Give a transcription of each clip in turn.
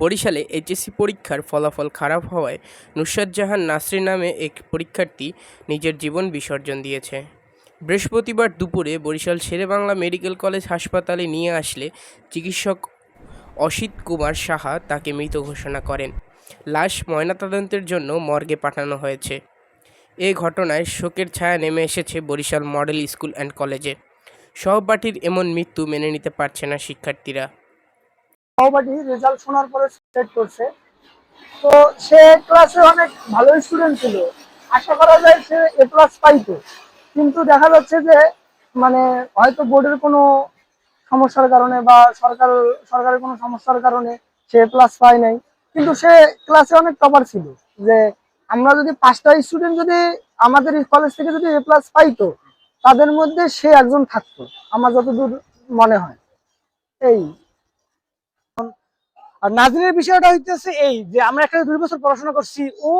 বরিশালে এইচএসসি পরীক্ষার ফলাফল খারাপ হওয়ায় নুসরাত জাহান নাসরিন নামে এক পরীক্ষার্থী নিজের জীবন বিসর্জন দিয়েছে। বৃহস্পতিবার দুপুরে বরিশাল শেরেবাংলা মেডিকেল কলেজ হাসপাতালে নিয়ে আসলে চিকিৎসক অসিত কুমার সাহা তাকে মৃত ঘোষণা করেন। লাশ ময়নাতদন্তের জন্য মর্গে পাঠানো হয়েছে। এ ঘটনায় শোকের ছায়া নেমে এসেছে বরিশাল মডেল স্কুল অ্যান্ড কলেজে। সহপাঠীর এমন মৃত্যু মেনে নিতে পারছে না শিক্ষার্থীরা। সহপাঠী রেজাল্ট শোনার পরে সুইসাইড করছে। তো সে ক্লাসে অনেক ভালো স্টুডেন্ট ছিল। আশা করা যায় সে এ প্লাস পাইতো। কিন্তু দেখা যাচ্ছে যে মানে হয়তো বোর্ডের কোনো সমস্যার কারণে বা সরকার, সরকারের কোনো সমস্যার কারণে সে প্লাস পায় নাই। কিন্তু সে ক্লাসে অনেক টপার ছিল যে, আমরা যদি পাঁচটা স্টুডেন্ট যদি আমাদের কলেজ থেকে যদি এ প্লাস পাইতো, তাদের মধ্যে সে একজন থাকতো। আমার যতদূর মনে হয়। এই আর নাজরিনের বিষয়টা হইতেছে এই যে আমরা একটা দুই বছর পড়াশোনা করছি, ও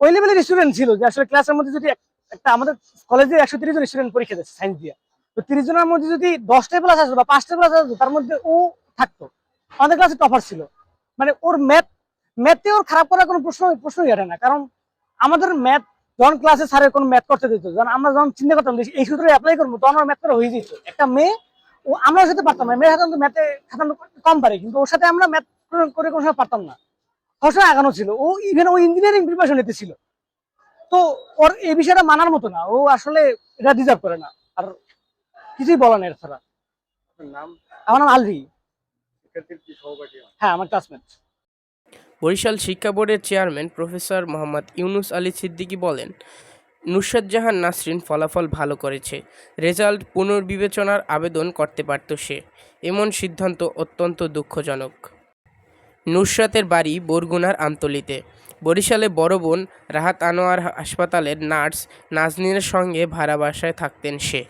ওই লেভেলের স্টুডেন্ট ছিল যে আসলে ক্লাসের মধ্যে যদি একটা আমাদের কলেজে একশো তিরিশ জন স্টুডেন্ট পরীক্ষা দিচ্ছে সায়েন্স দিয়ে। তো তিরিশ জনের মধ্যে যদি দশটা প্লাস আসতো বা পাঁচটা প্লাস আসতো, তার মধ্যে ও থাকতো। আমাদের ক্লাসে টপার ছিল। মানে ওর ম্যাথ ম্যাথে ওর খারাপ করার কোনো প্রশ্ন, প্রশ্নই ওঠে না। কারণ আমাদের ম্যাথ যখন ক্লাসে স্যারের কোনো ম্যাথ করতে দিত, যখন আমরা যখন চিন্তা করতাম এই সূত্রে অ্যাপ্লাই করব, তখন আমার ম্যাথ করা হয়ে যেত। একটা মেয়ে, ও আমরা সাথে পারতাম না। মেয়ে সাধারণত ম্যাথে সাধারণত কম পারে, কিন্তু ওর সাথে আমরা ম্যাথ করে কোনো সময় পারতাম না। সবসময় আগানো ছিল। ও ইভেন ও ইঞ্জিনিয়ারিং প্রিপারেশন নিতে ছিল। তো ওর এই বিষয়টা মানার মতো না। ও আসলে এটা ডিজার্ভ করে না। আর কিছুই বলা নেই এছাড়া। নাম? আমার নাম আলভি। শিক্ষার্থীর কি সহপাঠী হন? হ্যাঁ আমার ক্লাসমেট বরিশাল শিক্ষা বোর্ডের চেয়ারম্যান প্রফেসর মোহাম্মদ ইউনুস আলী সিদ্দিকী বলেন নুসরাত জাহান নাসরিন ফলাফল ভালো করেছে। রেজাল্ট পুনর্বিবেচনার আবেদন করতে পারত সে। এমন সিদ্ধান্ত অত্যন্ত দুঃখজনক। নুসরাতের বাড়ি বরগুনার আমতলিতে। বরিশালে বড় বোন রাহাত আনোয়ার হাসপাতালের নার্স নাজনীনের সঙ্গে ভাড়া বাসায় থাকতেন সে।